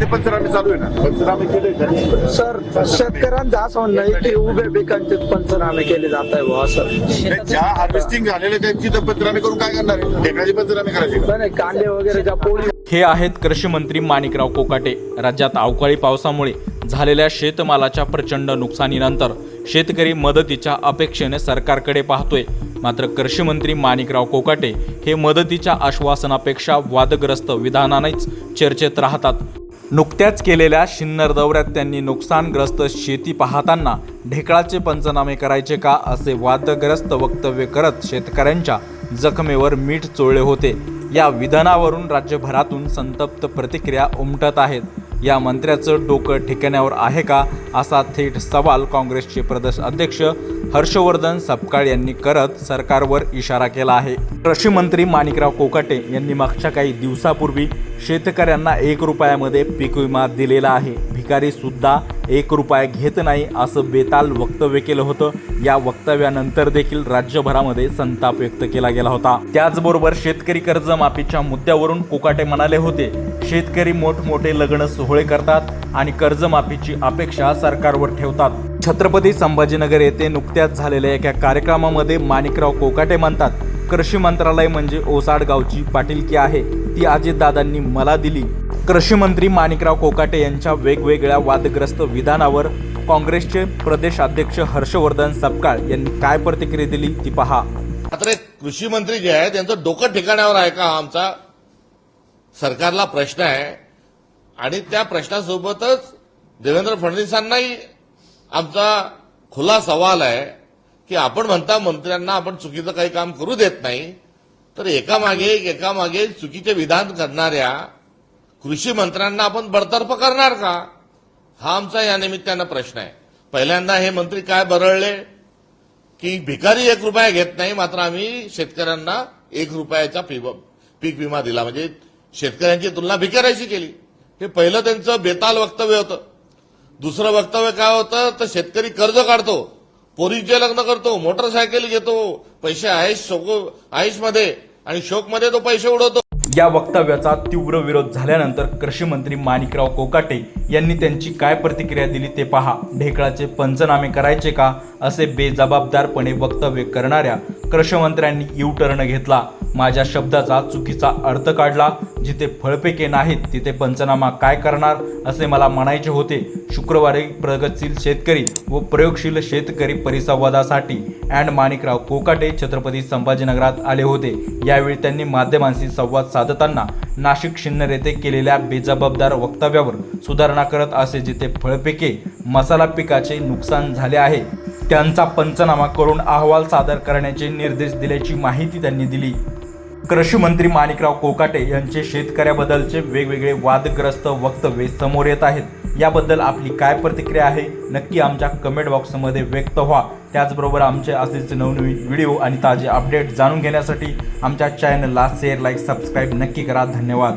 ते पंचनामे चालू आहे ना? पंचनामे केले का सर शेतकऱ्यांचं असं म्हणणं आहे की उभ्या पिकांचे पंचनामे केले जात आहे बुवा सर. नाही, ज्या हार्वेस्टिंग झालेले त्यांची तर पंचनामे करून काय करणार आहे? ढेकळाचे पंचनामे करायचे का? पण कांदे वगैरे ज्या पोळी हे आहेत कृषी मंत्री माणिकराव कोकाटे. राज्यात अवकाळी पावसामुळे झालेल्या शेतमालाच्या प्रचंड नुकसानीनंतर शेतकरी मदतीच्या अपेक्षेने सरकारकडे पाहतोय. मात्र कृषी मंत्री माणिकराव कोकाटे हे मदतीच्या आश्वासनापेक्षा वादग्रस्त विधानानेच चर्चेत राहतात. नुकत्याच केलेल्या शिन्नर दौऱ्यात त्यांनी नुकसानग्रस्त शेती पाहताना ढेकळाचे पंचनामे करायचे का असे वादग्रस्त वक्तव्य करत शेतकऱ्यांच्या जखमेवर मीठ चोळले होते. या विधानावरून राज्यभरातून संतप्त प्रतिक्रिया उमटत आहेत. या मंत्र्याचं डोकं ठिकाण्यावर आहे का असा थेट सवाल काँग्रेसचे प्रदेश अध्यक्ष हर्षवर्धन सपकाळ यांनी करत सरकारवर इशारा केला आहे. कृषी मंत्री माणिकराव कोकाटे यांनी मागच्या काही दिवसापूर्वी शेतकऱ्यांना एक रुपयामध्ये पीक विमा दिलेला आहे. भिकारी सुद्धा एक रुपया घेत नाही असं बेताल वक्तव्य केलं होतं. या वक्तव्यानंतर देखील राज्यभरामध्ये संताप व्यक्त केला गेला होता. त्याचबरोबर शेतकरी कर्जमाफीच्या मुद्द्यावरून कोकाटे म्हणाले होते. शेतकरी मोठमोठे लग्न सोहळे करतात आणि कर्जमाफीची अपेक्षा सरकारवर ठेवतात. छत्रपती संभाजीनगर येथे नुकत्याच झालेल्या एका कार्यक्रमामध्ये माणिकराव कोकाटे म्हणतात कृषी मंत्रालय म्हणजे ओसाड गावची पाटीलकी आहे. ती अजितदादांनी मला दिली. कृषीमंत्री माणिकराव कोकाटे यांच्या वेगवेगळ्या वादग्रस्त विधानावर काँग्रेसचे प्रदेशाध्यक्ष हर्षवर्धन सपकाळ यांनी काय प्रतिक्रिया दिली ती पहा. मात्र एक कृषी मंत्री जे आहे त्यांचं डोकं ठिकाण्यावर आहे का हा आमचा? सरकारला प्रश्न आहे. आणि त्या प्रश्नासोबतच देवेंद्र फडणवीसांनाही आमचा खुला सवाल आहे की आपण म्हणता मंत्र्यांना आपण चुकीचं काही काम करू देत नाही तर एकामागे एकामागे चुकीचे विधान करणाऱ्या कृषी मंत्र्यांना आपण बडतर्फ करणार का? हा आमचा या निमित्तानं प्रश्न आहे. पहिल्यांदा हे मंत्री काय बरळले? की भिकारी एक रुपया घेत नाही मात्र आम्ही शेतकऱ्यांना एक रुपयाचा पीक विमा दिला. म्हणजे शेतकऱ्यांची तुलना भिकाऱ्याशी केली. हे पहिलं त्यांचं बेताल वक्तव्य होतं. दुसरं वक्तव्य काय होतं? तर शेतकरी कर्ज काढतो पोरीचे लग्न करतो मोटरसायकल घेतो पैसे आयुष शोक आयुषमध्ये आणि शोकमध्ये तो पैसे उडवतो. या वक्तव्याचा तीव्र विरोध झाल्यानंतर कृषी मंत्री माणिकराव कोकाटे यांनी त्यांची काय प्रतिक्रिया दिली ते पहा. ढेकळाचे पंचनामे करायचे का? असे बेजबाबदारपणे वक्तव्य करणाऱ्या कृषीमंत्र्यांनी यू टर्न घेतला. माझ्या शब्दाचा चुकीचा अर्थ काढला. जिथे फळपेके नाहीत तिथे पंचनामा काय करणार? असे मला म्हणायचे होते. शुक्रवारी प्रगतशील शेतकरी व प्रयोगशील शेतकरी परिसंवादासाठी अँड माणिकराव कोकाटे छत्रपती संभाजीनगरात आले होते. यावेळी त्यांनी माध्यमांशी संवाद साधताना नाशिक शिन्नर येथे केलेल्या बेजबाबदार वक्तव्यावर सुधारणा करत असे जिथे फळपिके मसाला पिकाचे नुकसान झाले आहे त्यांचा पंचनामा करून अहवाल सादर करण्याचे निर्देश दिल्याची माहिती त्यांनी दिली. कृषी मंत्री माणिकराव कोकाटे यांचे शेतकऱ्याबद्दलचे वेगवेगळे वादग्रस्त वक्तव्य समोर येत आहेत. याबद्दल आपली काय प्रतिक्रिया आहे? नक्की आमच्या कमेंट बॉक्समध्ये व्यक्त व्हा. त्याचबरोबर आमचे असेच नवनवीन व्हिडिओ आणि ताजे अपडेट जाणून घेण्यासाठी आमच्या चॅनलला शेअर लाईक सबस्क्राईब नक्की करा. धन्यवाद.